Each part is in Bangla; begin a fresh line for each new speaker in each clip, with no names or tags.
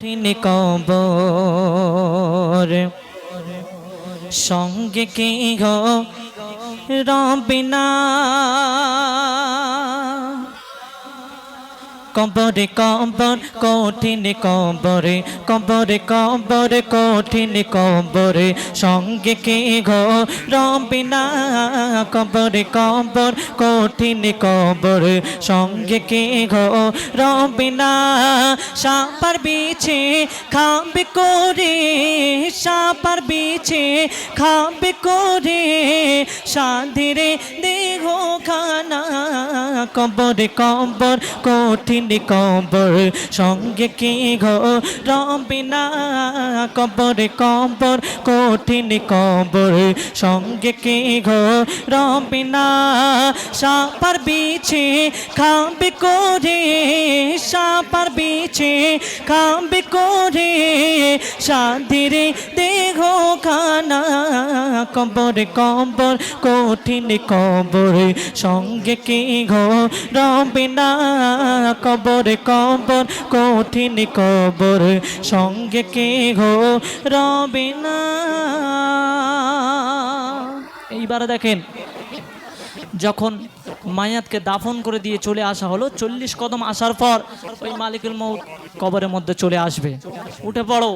কঠিন কবর। সঙ্গে কি গো? রবিনা কবরে কবর কঠিন কবরে কবরে কবর কঠিন কবরে সঙ্গে কে ঘো রবিনা কবরে কবর কঠিন কবর সঙ্গে কে ঘো রবিনা সাপার বিছে খাবে করে, সাপার বিছে খাবে করে। সাধিরে দেহ খানা কবরে কবর কঠিন কবর সঙ্গে কি ঘো রবিনা কবরে কবর কঠিন কবর সঙ্গে কি ঘো রবিনা সাপার বিছে খাবে করে, সাপার বিছে খাবে করে। সাধিরে দেহ খানা কবর কবর, কঠিন কবর। সঙ্গে কি ঘো রবিনা কবর কবর, কঠিন কবর। সঙ্গে কি ঘো রবিনা এইবার দেখেন, যখন মায়াতকে দাফন করে দিয়ে চলে আসা হলো। চল্লিশ কদম আসার পর ওই মালিকুল মৌত কবরের মধ্যে চলে আসবে। উঠে পড়ো।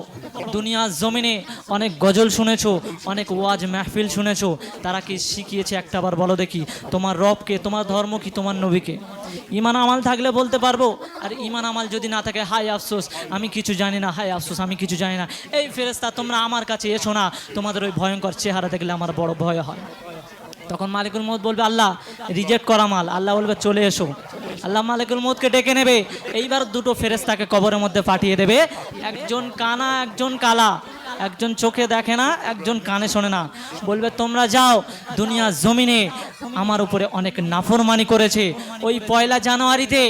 দুনিয়ার জমিনে অনেক গজল শুনেছো, অনেক ওয়াজ মাহফিল শুনেছো। তারা কি শিখিয়েছে একটাবার বলো দেখি। তোমার রবকে, তোমার ধর্ম কি, তোমার নবীকে? ইমান আমাল থাকলে বলতে পারব, আর ইমান আমাল যদি না থাকে হাই আফসোস, আমি কিছু জানি না হাই আফসোস, আমি কিছু জানি না। এই ফেরেস্তা তোমরা আমার কাছে এসো না। তোমাদের ওই ভয়ঙ্কর চেহারা দেখলে আমার বড় ভয় হয়। তখন মালিকুল মত বলবে, আল্লাহ রিজেক্ট করা মাল। আল্লাহ বলবে, চলে এসো। আল্লাহ মালিকুল মতকে ডেকে নেবে, এইবার দুটো ফেরেস তাকে কবরের মধ্যে পাঠিয়ে দেবে। একজন কানা, একজন কালা। একজন চোখে দেখে না, একজন কানে শোনে না। বলবে, তোমরা যাও, দুনিয়া জমিনে আমার উপরে অনেক নাফরমানি করেছে। ওই পয়লা জানুয়ারিতে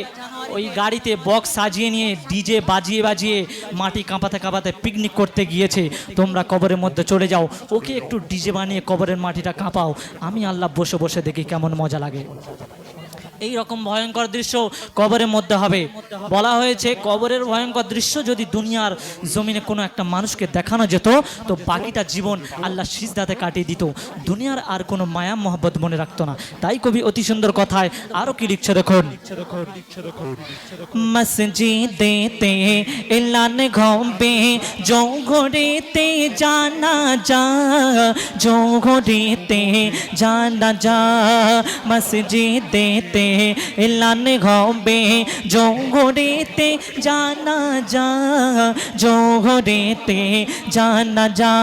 ওই গাড়িতে বক্স সাজিয়ে নিয়ে ডিজে বাজিয়ে বাজিয়ে মাটি কাঁপাতে কাঁপাতে পিকনিক করতে গিয়েছে। তোমরা কবরের মধ্যে চলে যাও। ওকে একটু ডিজে বানিয়ে কবরের মাটিটা কাঁপাও। আমি আল্লাহ বসে বসে দেখি কেমন মজা লাগে। এই রকম ভয়ঙ্কর দৃশ্য কবরের মধ্যে হবে। বলা হয়েছে কবরের ভয়ঙ্কর দৃশ্য যদি দুনিয়ার জমিনে কোনো একটা মানুষকে দেখানো যেত, তো বাকিটা জীবন আল্লাহ সিজদাতে কাটিয়ে দিত। দুনিয়ার আর কোনো মায়া, মোহব্বত মনে রাখতো না। তাই কবি অতি সুন্দর কথায় আরও কি লিখছে দেখুন? মসজিদেতে জানা যা ঘড়িতে জানা যা মসজিদেতে এলান जो ঘড়িতে জানা যা ঘড়িতে জানা যা।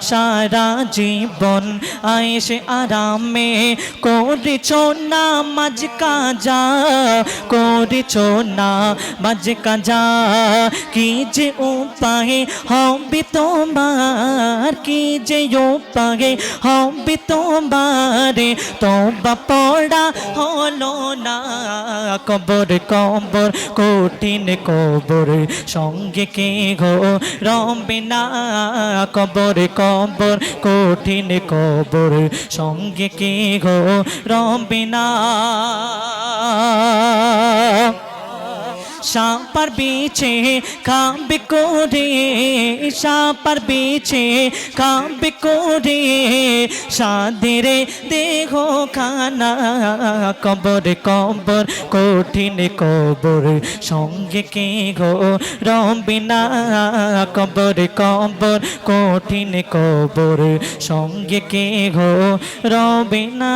সারা জীবন আয়েসে আরামে করেছ না মাঝ কাজা, করেছ না মাঝ কাজা। কি যে উপায়ে হবে তোমার, কি যে উপায়ে হবে তোমার? তোবা পড়া হলো না, কবর কবর কঠিন কবর। সঙ্গে কে ঘো রমবে না, কবর কবর কঠিন কবর। সঙ্গে কে ঘো রমবে না। সাপার বিছে খাবে করে সাপার বিছে খাবে করে সাদের দেহ খানা কবর কবর কঠিন কবর সঙ্গে কে গো রবিনা কবর কবর কঠিন কবর সঙ্গে কে গো রবিনা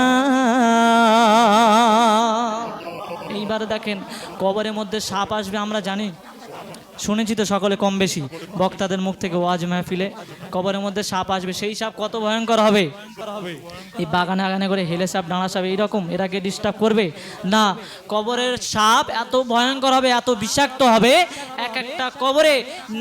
এইবার দেখেন কবরের মধ্যে সাপ আসবে আমরা জানি। শুনেছি তো সকলে কম বেশি। বক্তাদের মুখ থেকে ওয়াজ মাহফিলে। কবরের মধ্যে সাপ আসবে, সেই সাপ কত ভয়ঙ্কর হবে? এই বাগানে আগানে করে হেলে সাপ, ডাঁড়া সাপ এইরকম এরাকে ডিস্টার্ব করবে? না, কবরের সাপ এত ভয়ঙ্কর হবে, এত বিষাক্ত হবে, এক একটা কবরে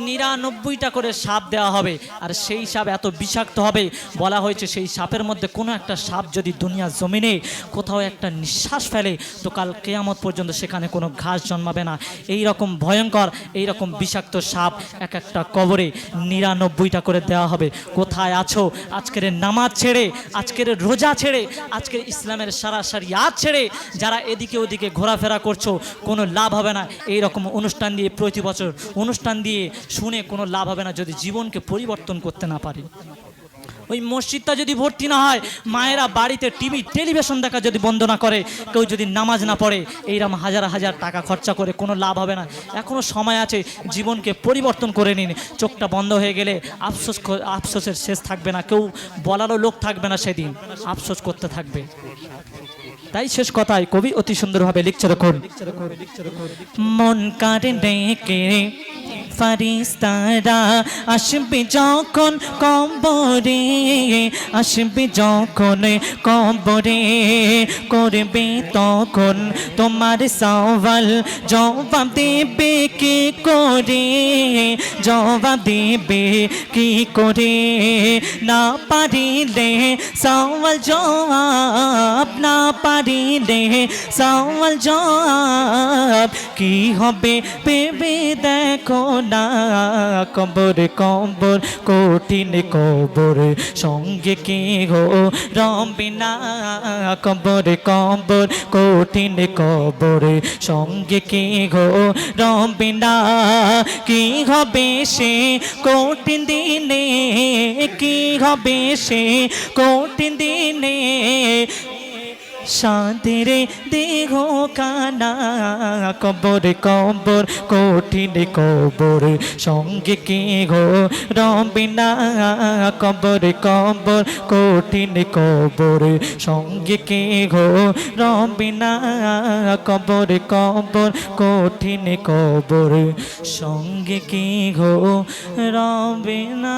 নিরানব্বইটা করে সাপ দেওয়া হবে। আর সেই সাপ এত বিষাক্ত হবে, বলা হয়েছে সেই সাপের মধ্যে কোনো একটা সাপ যদি দুনিয়ার জমিনে কোথাও একটা নিঃশ্বাস ফেলে, তো কাল কেয়ামত পর্যন্ত সেখানে কোনো ঘাস জন্মাবে না। এই রকম ভয়ঙ্কর এই রকম এরকম বিষাক্ত সাপ এক একটা কবরে নিরানব্বইটা করে দেওয়া হবে। কোথায় আছো? আজকের নামাজ ছেড়ে, আজকের রোজা ছেড়ে, আজকের ইসলামের সারাসারি আজ ছেড়ে যারা এদিকে ওদিকে ঘোরাফেরা করছ, কোনো লাভ হবে না। এই রকম অনুষ্ঠান দিয়ে প্রতি বছর অনুষ্ঠান দিয়ে শুনে কোনো লাভ হবে না যদি জীবনকে পরিবর্তন করতে না পারি। ওই মসজিদটা যদি ভর্তি না হয়, মায়েরা বাড়িতে টিভি টেলিভিশন দেখা যদি বন্ধ না করে, কেউ যদি নামাজ না পড়ে, এইরকম হাজার হাজার টাকা খরচা করে কোনো লাভ হবে না। এখনও সময় আছে, জীবনকে পরিবর্তন করে নিন। চোখটা বন্ধ হয়ে গেলে আফসোস আফসোসের শেষ থাকবে না। কেউ বলারও লোক থাকবে না সেদিন, আফসোস করতে থাকবে। তাই শেষ কথায় কবি অতি সুন্দরভাবে লিখছে দেখুন, মন ডেকে ফারিস্তারা আসবে যখন কবরে আসবে যখন কবরে করবে তখন তোমার সওয়াল জবাব দেবে কি করে জবাব দেবে কি করে না পারিলে সওয়াল জবাব না পারিলে সওয়াল জবাব কি হবে? ভেবে দেখো না, কবর কবর, কঠিন কবর। সঙ্গে কি গো রবে না, কবর কবর, কঠিন কবর। সঙ্গে কি গো রবে না, কি হবে সে? কঠিন দিনে কি হবে সে? কঠিন দিনে শান্তিরে দেহ কানা, কবর কবর, কঠিন কবর। সঙ্গে কে গো রবিনা কবর কবর, কঠিন কবর। সঙ্গে কে গো রবিনা কবর কবর, কঠিন কবর। সঙ্গে কে গো রবিনা